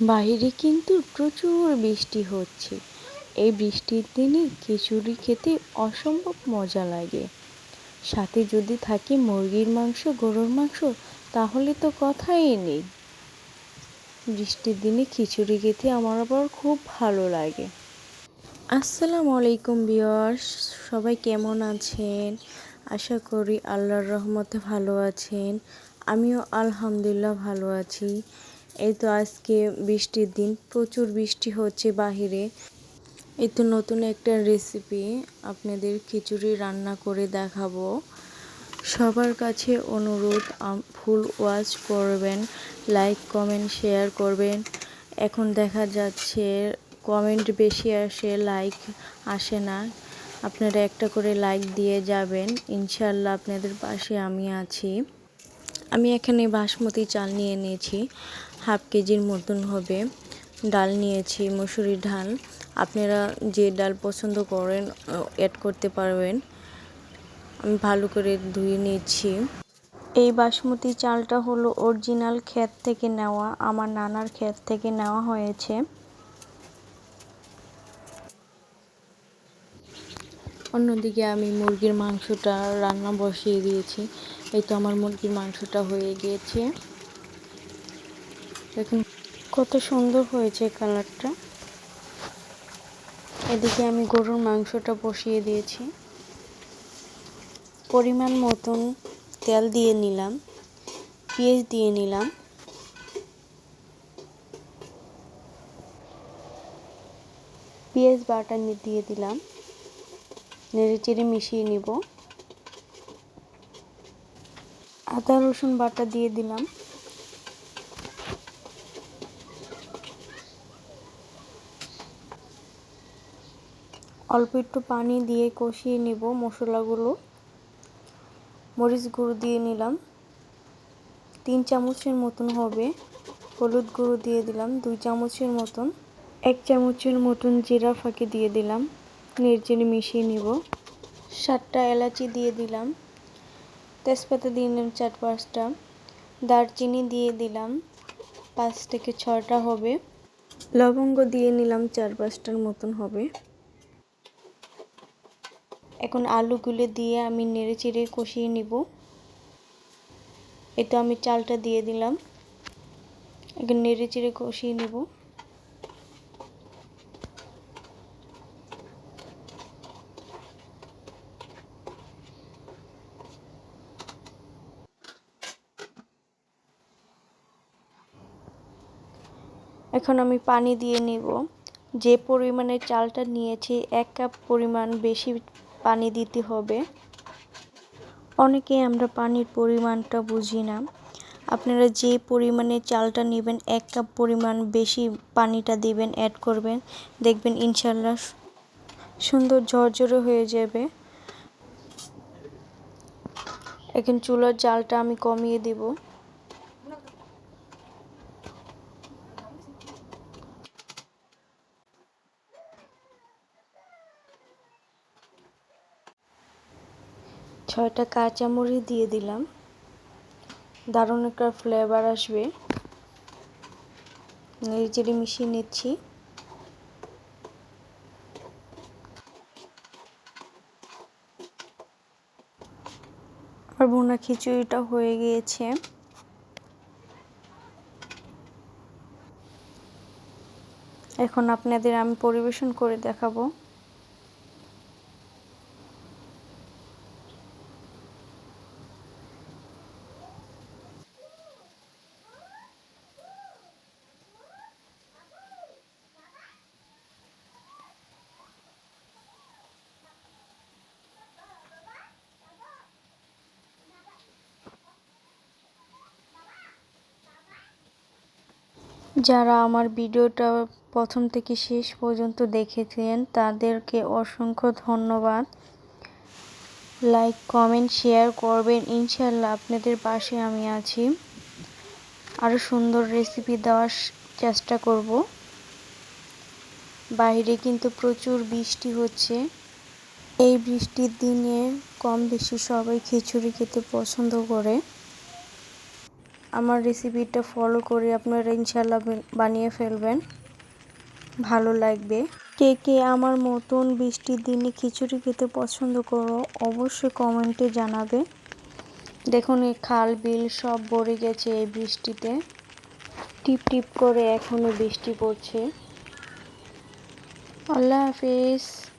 বাইরে কিন্তু প্রচুর বৃষ্টি হচ্ছে। এই বৃষ্টির দিনে খিচুড়ি খেতে অসম্ভব মজা লাগে। সাথে যদি থাকে মুরগির মাংস, গরুর মাংস, তাহলে তো কথাই নেই। বৃষ্টির দিনে খিচুড়ি খেতে আমার আবার খুব ভালো লাগে। আসসালামু আলাইকুম বিয়ার্স সবাই কেমন আছেন? আশা করি আল্লাহর রহমতে ভালো আছেন। আমিও আলহামদুলিল্লাহ ভালো আছি। এই তো আজকে বৃষ্টির দিন, প্রচুর বৃষ্টি হচ্ছে বাহিরে। এই তো নতুন একটা রেসিপি আপনাদের খিচুড়ি রান্না করে দেখাবো। সবার কাছে অনুরোধ ফুল ওয়াচ করবেন লাইক কমেন্ট শেয়ার করবেন। এখন দেখা যাচ্ছে কমেন্ট বেশি আসে লাইক আসে না। আপনারা একটা করে লাইক দিয়ে যাবেন। ইনশাল্লাহ আপনাদের পাশে আমি আছি। আমি এখানে বাসমতি চাল নিয়ে নিয়েছি হাফ কেজির মতন হবে। ডাল নিয়েছি, মুসুরির ডাল। আপনারা যে ডাল পছন্দ করেন অ্যাড করতে পারবেন। আমি ভালো করে ধুয়ে নিয়েছি এই বাসমতি চালটা হলো অরিজিনাল ক্ষেত থেকে নেওয়া। আমার নানার ক্ষেত থেকে নেওয়া হয়েছে। অন্যদিকে আমি মুরগির মাংসটা রান্না বসিয়ে দিয়েছি। এই তো আমার মুরগির মাংসটা হয়ে গিয়েছে। দেখুন, কত সুন্দর হয়েছে কালারটা। এদিকে আমি গরুর মাংসটা বসিয়ে দিয়েছি। পরিমাণ মতন তেল দিয়ে নিলাম, পেঁয়াজ দিয়ে নিলাম। পেঁয়াজ বাটা দিয়ে দিলাম। নেড়ে চেড়ে মিশিয়ে নিব। আদা, রসুন বাটা দিয়ে দিলাম। অল্প একটু পানি দিয়ে কষিয়ে নিব মশলাগুলো। মরিচ গুঁড়ো দিয়ে নিলাম। তিন চামচের মতন হবে। হলুদ গুঁড়ো দিয়ে দিলাম, দুই চামচের মতন। এক চামচের মতন জিরা ফাঁকি দিয়ে দিলাম। নেড়চেড়ে মিশিয়ে নিব। সাতটা এলাচি দিয়ে দিলাম। তেজপাতা দিয়ে নিলাম চার পাঁচটা। দারচিনি দিয়ে দিলাম পাঁচ থেকে ছটা হবে। লবঙ্গ দিয়ে নিলাম চার পাঁচটার মতন হবে। এখন আলুগুলো দিয়ে আমি নেড়ে চেড়ে কষিয়ে নিব। এটা আমি চালটা দিয়ে দিলাম। এখন নেড়ে চেড়ে কষিয়ে নেব। এখন আমি পানি দিয়ে নিব। যে পরিমাণে চালটা নিয়েছি, এক কাপ পরিমাণ বেশি পানি দিতে হবে। অনেকে আমরা পানির পরিমাণটা বুঝি না। আপনারা যে পরিমাণে চালটা নেবেন, এক কাপ পরিমাণ বেশি পানিটা দিবেন অ্যাড করবেন, দেখবেন ইনশাল্লাহ সুন্দর ঝরঝরে হয়ে যাবে। এখন চুলার জালটা আমি কমিয়ে দিব। ছয়টা কাঁচামরিচ দিয়ে দিলাম। দারুণ একটা ফ্লেভার আসবে। নেড়েচেড়ে মিশিয়ে নিচ্ছি। আর বোনা খিচুড়িটা হয়ে গিয়েছে। এখন আপনাদের আমি পরিবেশন করে দেখাবো। যারা আমার ভিডিওটা প্রথম থেকে শেষ পর্যন্ত দেখেছেন, তাদেরকে অসংখ্য ধন্যবাদ। লাইক কমেন্ট শেয়ার করবেন। ইনশাল্লাহ আপনাদের পাশে আমি আছি। আরও সুন্দর রেসিপি দেওয়ার চেষ্টা করব। বাইরে কিন্তু প্রচুর বৃষ্টি হচ্ছে। এই বৃষ্টির দিনে কম বেশি সবাই খিচুড়ি খেতে পছন্দ করে। আমার রেসিপিটা ফলো করে আপনারা ইনশাল্লাহ বানিয়ে ফেলবেন। ভালো লাগবে। কে কে আমার মতন বৃষ্টির দিনে খিচুড়ি খেতে পছন্দ করো, অবশ্যই কমেন্টে জানাবে। দেখুন, এই খাল বিল সব ভরে গেছে এই বৃষ্টিতে। টিপ টিপ করে এখনও বৃষ্টি পড়ছে। আল্লাহ হাফিজ।